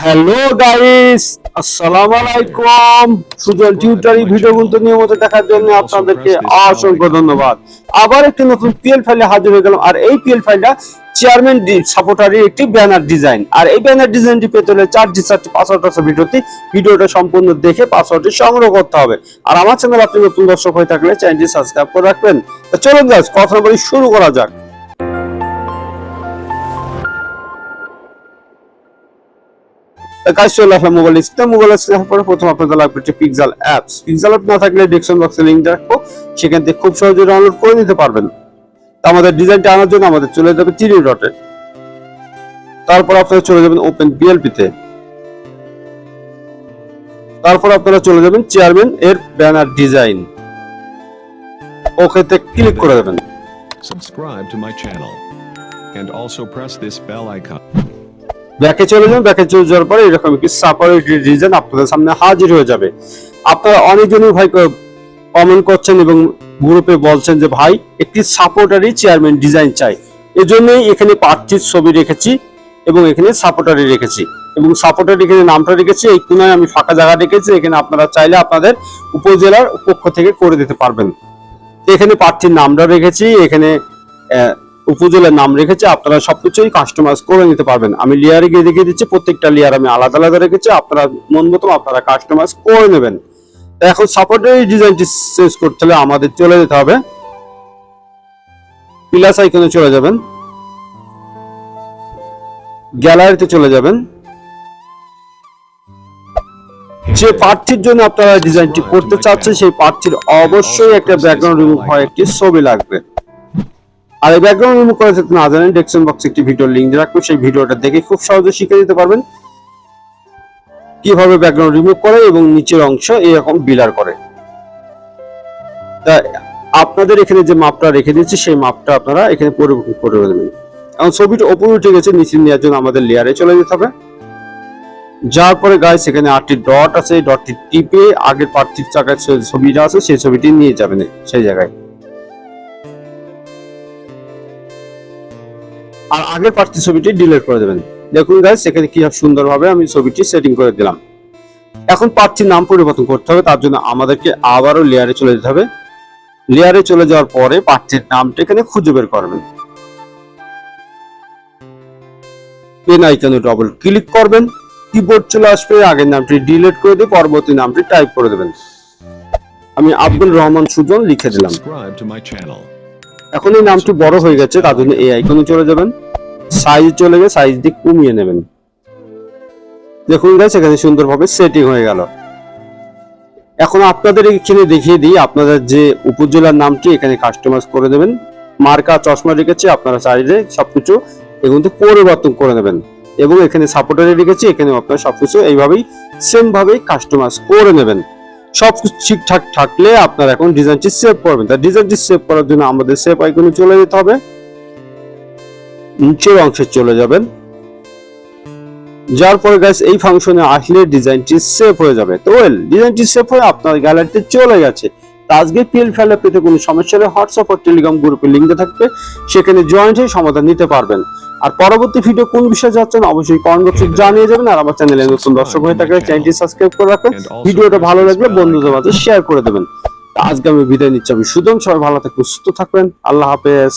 Hello guys আসসালামু আলাইকুম Sujan টিউটারি video কিন্তু নিয়মিত দেখার জন্য আপনাদেরকে অসংখ্য ধন্যবাদ। আবার একটি নতুন পিএল ফাইলে হাজির হয়ে গেলাম। আর এই পিএল ফাইলটা চেয়ারম্যান সাপোর্টারি একটি ব্যানার ডিজাইন আর এই ব্যানার ডিজাইনটি পেতে হলে চার জি চারটি পাসওয়ার্ড আছে ভিডিওতে ভিডিওটা সম্পূর্ণ দেখে পাসওয়ার্ডটি সংগ্রহ করতে হবে। আর আমার চ্যানেল আপনি নতুন দর্শক হয়ে থাকলে চ্যানেলটি সাবস্ক্রাইব করে রাখবেন। তো চলুন গাইস কথা বলি শুরু করা যাক। কাজ চলে আসলাম মোবাইল মোবাইল স্ক্রিনে পরে প্রথম আপনাদের লাগবে হচ্ছে অ্যাপস অ্যাপ না থাকলে ডেসক্রিপশন বক্সে লিংক রাখব। সেখান থেকে খুব সহজে ডাউনলোড করে নিতে পারবেন। তো আমাদের আনার জন্য আমাদের চলে যাবে ডটে তারপর আপনারা চলে যাবেন ওপেন বিএলপি তে। তারপর আপনারা চলে যাবেন চেয়ারম্যান এর ব্যানার ডিজাইন ওকেতে ক্লিক করে দেবেন. And also press this bell icon. ব্যাকে চলে যান, ব্যাকে চলে যাওয়ার পরে এরকম একটি সাপারেট ডিজাইন আপনাদের সামনে হাজির হয়ে যাবে। আপনারা অনেকজনই ভাই কমেন্ট করছেন এবং গ্রুপে বলছেন যে, ভাই, একটি সাপোর্টারি চেয়ারম্যান ডিজাইন চাই। এজন্যই এখানে প্রার্থীর ছবি রেখেছি এবং এখানে সাপোর্টারি রেখেছি। এবং সাপোর্টারি এখানে নামটা রেখেছি, এই কোনায় আমি ফাঁকা জায়গা রেখেছি, এখানে আপনারা চাইলে আপনাদের উপজেলার পক্ষ থেকে করে দিতে পারবেন। এখানে প্রার্থীর নামটা রেখেছি, এখানে উপজেলার নাম রেখেছে, আপনারা সবকিছুই কাস্টমাইজ করে নিতে পারবেন। আমি লেয়ারে গিয়ে দেখিয়ে দিচ্ছি, প্রত্যেকটা লেয়ার আমি আলাদা আলাদা রেখেছি, আপনারা মন মতো আপনারা কাস্টমাইজ করে নেবেন। এখন সাপোর্টের ডিজাইনটি চেঞ্জ করতে হলে আমাদের চলে যেতে হবে। প্লাস আইকনে চলে যাবেন। গ্যালারিতে চলে যাবেন। যে প্রার্থীর জন্য আপনারা ডিজাইনটি করতে চাচ্ছেন, সেই প্রার্থীর অবশ্যই একটা ব্যাকগ্রাউন্ড রিমুভ হয় একটি ছবি লাগবে। আর এই ব্যাকগ্রাউন্ড রিমুভ করা যদি না জানেন ডেসক্রিপশন বক্সে একটি ভিডিও লিংক রাখব সেই ভিডিওটা দেখে খুব সহজে শিখে দিতে পারবেন। কীভাবে ব্যাকগ্রাউন্ড রিমুভ করে এবং নিচের অংশ এরকম বিলার করে। তা আপনাদের এখানে যে মাপটা রেখে দিয়েছি, সেই মাপটা আপনারা এখানে পরিবর্তন করে দেবেন। এখন ছবিটা ওপরে উঠে গেছে, নিচে নেওয়ার জন্য আমাদের লেয়ারে চলে যেতে হবে। যার পরে গায়ে সেখানে আটটি ডট আছে ডটটি টিপে আগের প্রার্থীর চাকার যে ছবিটা আছে, সেই ছবিটি নিয়ে যাবেন, সেই জায়গায়। আর আগের প্রার্থী ছবিটি ডিলেট করে দেবেন। দেখুন গাইস সেখানে কি সুন্দরভাবে আমি ছবিটি সেটিং করে দিলাম। এখন প্রার্থীর নাম পরিবর্তন করতে হবে, তার জন্য আমাদেরকে আবারও লেয়ারে চলে যেতে হবে। লেয়ারে চলে যাওয়ার পরে প্রার্থীর নামটা এখানে খুঁজে বের করবেন। পেন আইকনে ডবল ক্লিক করবেন কিবোর্ড চলে আসবে, আগের নামটি ডিলিট করে দিয়ে পরবর্তী নামটি টাইপ করে দেবেন। আমি আব্দুল রহমান সুজন লিখে দিলাম। এখন এই নামটি বড় হয়ে গেছে, তার জন্য এই আইকনে চলে যাবেন। সাইজ চলে গেলে সাইজ দিয়ে কমিয়ে নেবেন। দেখুন গাছ এখানে সুন্দরভাবে সেটিং হয়ে গেল। এখন আপনাদের এখানে দেখিয়ে দিই, আপনাদের যে উপজেলার নামটি এখানে কাস্টমাইজ করে দেবেন। মার্কা, চশমা রেখেছি, আপনারা চাইলে সবকিছু এগুলো পরিবর্তন করে নেবেন। এবং এখানে সাপোর্টারে রেখেছি এখানে আপনারা সবকিছু এইভাবেই সেম ভাবেই কাস্টমাইজ করে নেবেন। সব কিছু ঠিকঠাক থাকলে আপনারা এখন ডিজাইনটি সেভ করবেন। তা ডিজাইনটি সেভ করার জন্য আমাদের সেভ আইকনে চলে যেতে হবে। নিচের অংশে চলে যাবেন। যার পরে গাইস এই ফাংশনে আসলে ডিজাইনটি সেভ হয়ে যাবে। তো ওয়েল ডিজাইনটি সেভ হয়ে আপনার গ্যালারিতে চলে গেছে। আজকে পিএল ফেলে পেতে কোনো সমস্যা হলে হোয়াটসঅ্যাপ ও টেলিগ্রাম গ্রুপে লিঙ্ক থাকবে। সেখানে জয়েন্ট হয়ে সমাধান নিতে পারবেন। আর পরবর্তী ভিডিও কোন বিষয়ে যাচ্ছেন অবশ্যই কমেন্ট বক্সে জানিয়ে যাবেন আর আমার চ্যানেলে নতুন দর্শক হয়ে থাকলে চ্যানেলটি সাবস্ক্রাইব করে রাখবেন। ভিডিওটা ভালো লাগলে বন্ধুদের মাঝে শেয়ার করে দেবেন। আজকে আমি বিদায় নিচ্ছি। আমি সুদম সবাই ভালো থাকবেন সুস্থ থাকবেন। আল্লাহ হাফেজ।